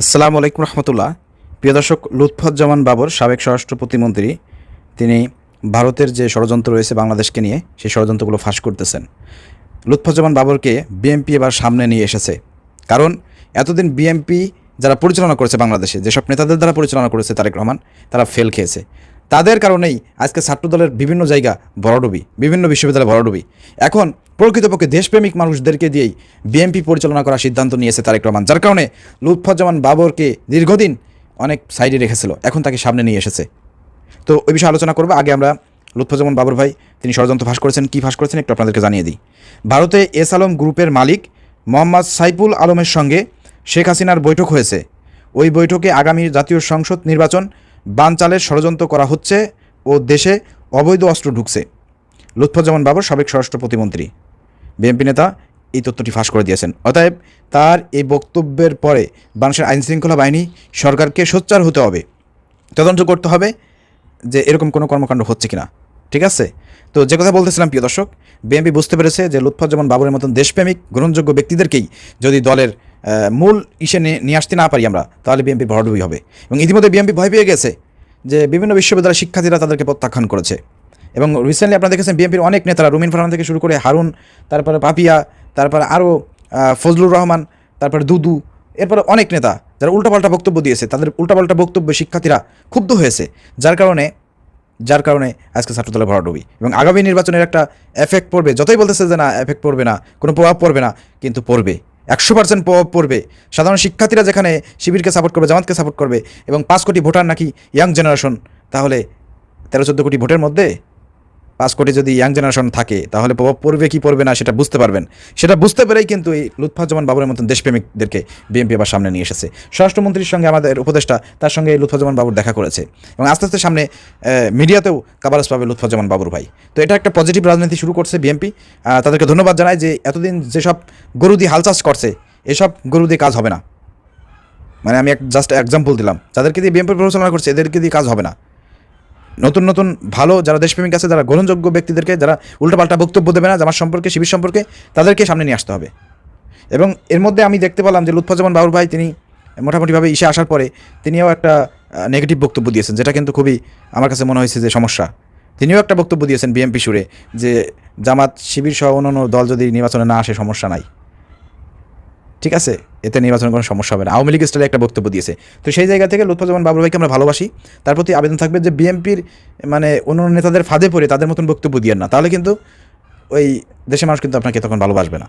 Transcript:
আসসালামু আলাইকুম রহমতুল্লাহ। প্রিয় দর্শক, লুৎফজ্জামান বাবর, সাবেক স্বরাষ্ট্র প্রতিমন্ত্রী, তিনি ভারতের যে ষড়যন্ত্র রয়েছে বাংলাদেশকে নিয়ে, সেই ষড়যন্ত্রগুলো ফাঁস করতেছেন। লুৎফজ্জামান বাবরকে বিএমপি এবার সামনে নিয়ে এসেছে। কারণ, এতদিন বিএমপি যারা পরিচালনা করেছে বাংলাদেশে, যেসব নেতাদের দ্বারা পরিচালনা করেছে তারেক রহমান, তারা ফেল খেয়েছে। তাদের কারণেই আজকে ছাত্রদলের বিভিন্ন জায়গা বড়ডুবি বিভিন্ন বিশ্ববিদ্যালয় বড়ডুবি এখন প্রকৃতপক্ষে দেশপ্রেমিক মানুষদেরকে দিয়েই বিএনপি পরিচালনা করার সিদ্ধান্ত নিয়েছে তারেক রহমান, যার কারণে লুৎফুজ্জামান বাবরকে দীর্ঘদিন অনেক সাইডে রেখেছিল, এখন তাকে সামনে নিয়ে এসেছে। তো ওই বিষয়ে আলোচনা করব। আগে আমরা লুৎফুজ্জামান বাবর ভাই, তিনি ষড়যন্ত্র ফাঁস করেছেন, কী ফাঁস করেছেন একটু আপনাদেরকে জানিয়ে দিই। ভারতে এস আলম গ্রুপের মালিক মোহাম্মদ সাইফুল আলমের সঙ্গে শেখ হাসিনার বৈঠক হয়েছে। ওই বৈঠকে আগামী জাতীয় সংসদ নির্বাচন বানচালের ষড়যন্ত্র করা হচ্ছে ও দেশে অবৈধ অস্ত্র ঢুকছে। লুৎফুজ্জামান বাবর, সাবেক স্বরাষ্ট্র প্রতিমন্ত্রী। বিএনপি নেতা এই তথ্যটি ফাঁস করে দিয়েছেন। অতএব তার এই বক্তব্যের পরে বাংলাদেশের আইনশৃঙ্খলা বাহিনী সরকারকে সোচ্চার হতে হবে। তদন্ত করতে হবে যে এরকম কোনো কর্মকাণ্ড হচ্ছে কিনা। ঠিক আছে? তো যে কথা বলতেছিলাম, প্রিয় দর্শক, বিএনপি বুঝতে পেরেছে যে লুৎফুজ্জামান বাবরের মতন দেশপ্রেমিক, গ্রহণযোগ্য ব্যক্তিদেরকেই যদি দলের মূল ইসে নিয়ে- আসতে না পারি আমরা, তাহলে বিএনপি ভরাডুবি হবে। এবং ইতিমধ্যে বিএনপি ভয় পেয়ে গেছে যে বিভিন্ন বিশ্ববিদ্যালয়ের শিক্ষার্থীরা তাদেরকে প্রত্যাখ্যান করেছে। এবং রিসেন্টলি আপনারা দেখেছেন বিএনপির অনেক নেতারা, রুমিন ফারহান থেকে শুরু করে হারুন, তারপরে পাপিয়া, তারপরে আরও ফজলুর রহমান, তারপরে দুদু, এরপরে অনেক নেতা যারা উল্টাপাল্টা বক্তব্য দিয়েছে, তাদের উল্টাপাল্টা বক্তব্য শিক্ষার্থীরা ক্ষুব্ধ হয়েছে। যার কারণে যার কারণে আজকে ছাত্রদলে ভরাডুবি। এবং আগামী নির্বাচনের একটা এফেক্ট পড়বে। যতই বলতেছে যে না এফেক্ট পড়বে না, কোনো প্রভাব পড়বে না, কিন্তু পড়বে। একশো পার্সেন্ট প্রভাব পড়বে। সাধারণ শিক্ষার্থীরা যেখানে শিবিরকে সাপোর্ট করবে, জামাতকে সাপোর্ট করবে এবং পাঁচ কোটি ভোটার নাকি ইয়াং জেনারেশন তাহলে তেরো চোদ্দ কোটি ভোটের মধ্যে পাঁচ কোটি যদি ইয়াং জেনারেশন থাকে, তাহলে প্রভাব পড়বে কি পড়বে না সেটা বুঝতে পারবেন। সেটা বুঝতে পেরেই কিন্তু এই লুৎফুজ্জামান বাবুরের মতন দেশপ্রেমিকদেরকে বিএনপি আবার সামনে নিয়ে এসেছে। স্বরাষ্ট্রমন্ত্রীর সঙ্গে আমাদের উপদেষ্টা, তার সঙ্গে লুৎফুজ্জামান বাবুর দেখা করেছে। এবং আস্তে আস্তে সামনে মিডিয়াতেও কাবারাস পাবে লুৎফুজ্জামান বাবুর ভাই। তো এটা একটা পজিটিভ রাজনীতি শুরু করছে বিএনপি তাদেরকে ধন্যবাদ জানাই যে এতদিন যেসব গরু দিয়ে হাল চাষ করছে, এসব গরু দিয়ে কাজ হবে না। মানে আমি এক জাস্ট এক্সাম্পল দিলাম। যাদেরকে দিয়ে বিএনপি পরিচালনা করছে, এদেরকে দিয়ে কাজ হবে না। নতুন নতুন ভালো যারা দেশপ্রেমিক আছে, যারা গ্রহণযোগ্য ব্যক্তিদেরকে, যারা উল্টাপাল্টা বক্তব্য দেবে না জামার সম্পর্কে, শিবির সম্পর্কে, তাদেরকে সামনে নিয়ে আসতে হবে। এবং এর মধ্যে আমি দেখতে পেলাম যে লুৎফুজ্জামান বাবুর ভাই, তিনি মোটামুটিভাবে ইসে আসার পরে তিনিও একটা নেগেটিভ বক্তব্য দিয়েছেন, যেটা কিন্তু খুবই আমার কাছে মনে হয়েছে যে সমস্যা। তিনিও একটা বক্তব্য দিয়েছেন বিএমপি সুরে, যে জামাত, শিবির সহ অন্যান্য দল যদি নির্বাচনে না আসে, সমস্যা নাই। ঠিক আছে? এতে নির্বাচনের কোনো সমস্যা হবে না। আওয়ামী লীগ স্টাইলে একটা বক্তব্য দিয়েছে। তো সেই জায়গা থেকে লুৎফুজ্জামান বাবুর ভাইকে আমরা ভালোবাসি। তার প্রতি আবেদন থাকবে যে বিএনপির মানে অন্য নেতাদের ফাঁদে পড়ে তাদের মতন বক্তব্য দিয়ে না। তাহলে কিন্তু ওই দেশের মানুষ কিন্তু আপনাকে তখন ভালোবাসবে না।